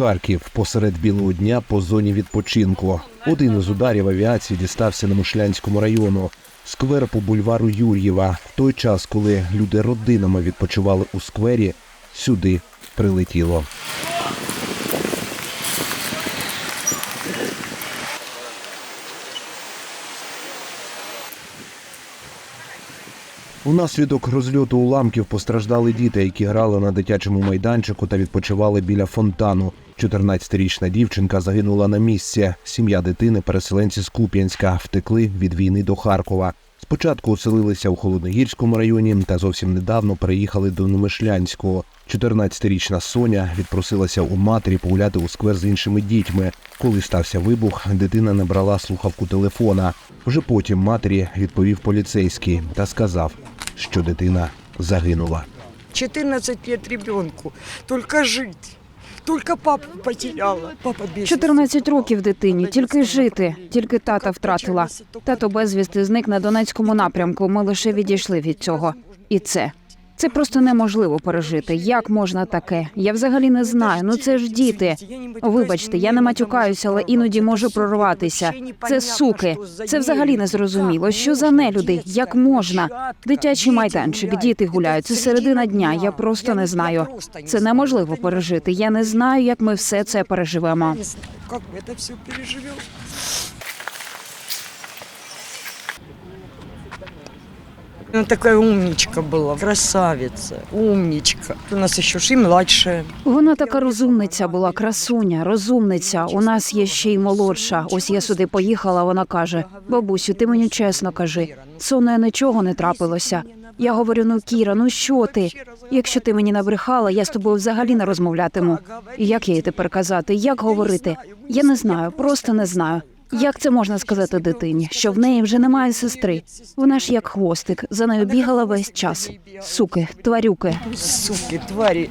Харків посеред білого дня по зоні відпочинку. Один із ударів авіації дістався на Мишлянському району. Сквер по бульвару Юр'єва. В той час, коли люди родинами відпочивали у сквері, сюди прилетіло. Унаслідок розльоту уламків постраждали діти, які грали на дитячому майданчику та відпочивали біля фонтану. 14-річна дівчинка загинула на місці. Сім'я дитини, переселенці з Куп'янська, втекли від війни до Харкова. Спочатку оселилися у Холодногірському районі та зовсім недавно переїхали до Немишлянського. 14-річна Соня відпросилася у матері погуляти у сквер з іншими дітьми. Коли стався вибух, дитина не брала слухавку телефона. Вже потім матері відповів поліцейський та сказав, що дитина загинула. 14 лет ребенку. Только жить. Только папу потеряла. Папа бесится. 14 років дитині, тільки жити, тільки тата втратила. Тато безвісти зник на Донецькому напрямку. Ми лише відійшли від цього. І це. Це просто неможливо пережити. Як можна таке? Я взагалі не знаю. Ну це ж діти. Вибачте, я не матюкаюся, але іноді можу прорватися. Це суки. Це взагалі не зрозуміло. Що за нелюди? Як можна? Дитячий майданчик, діти гуляють. Це середина дня. Я просто не знаю. Це неможливо пережити. Я не знаю, як ми все це переживемо. Как мы это все переживем. Она такая умничка была, красавица, умничка. У нас еще ж и младшая. Вона така розумниця була, красуня, розумниця. У нас є ще й молодша. Ось я сюди поїхала. Вона каже: бабусю, ти мені чесно кажи, соною нічого не трапилося. Я говорю: ну Кіра, ну що ти? Якщо ти мені набрехала, я з тобою взагалі не розмовлятиму. І як я їй тепер казати? Як говорити? Я не знаю, просто не знаю. Як це можна сказати дитині, що в неї вже немає сестри? Вона ж як хвостик, за нею бігала весь час. Суки, тварюки. Суки, твари.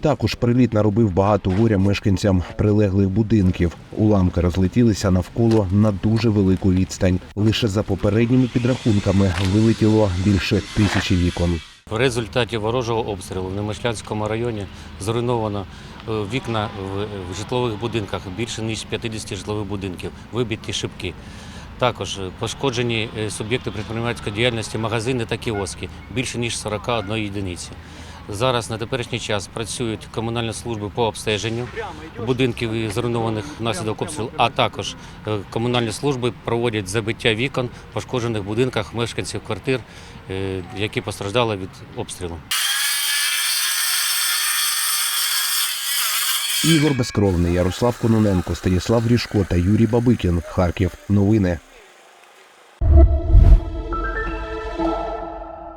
Також приліт наробив багато горя мешканцям прилеглих будинків. Уламки розлетілися навколо на дуже велику відстань. Лише за попередніми підрахунками вилетіло більше тисячі вікон. В результаті ворожого обстрілу в Немишлянському районі зруйновано е, вікна в, житлових будинках більше ніж 50 житлових будинків, вибиті шибки. Також пошкоджені е, суб'єкти підприємницької діяльності, магазини та кіоски більше ніж 41 єдиниці. Зараз на теперішній час працюють комунальні служби по обстеженню будинків і зруйнованих внаслідок обстрілу, а також е, комунальні служби проводять забиття вікон в пошкоджених будинках мешканців квартир, е, які постраждали від обстрілу. Ігор Безкровний, Ярослав Кононенко, Станіслав Ріжко та Юрій Бабикін. Харків. Новини.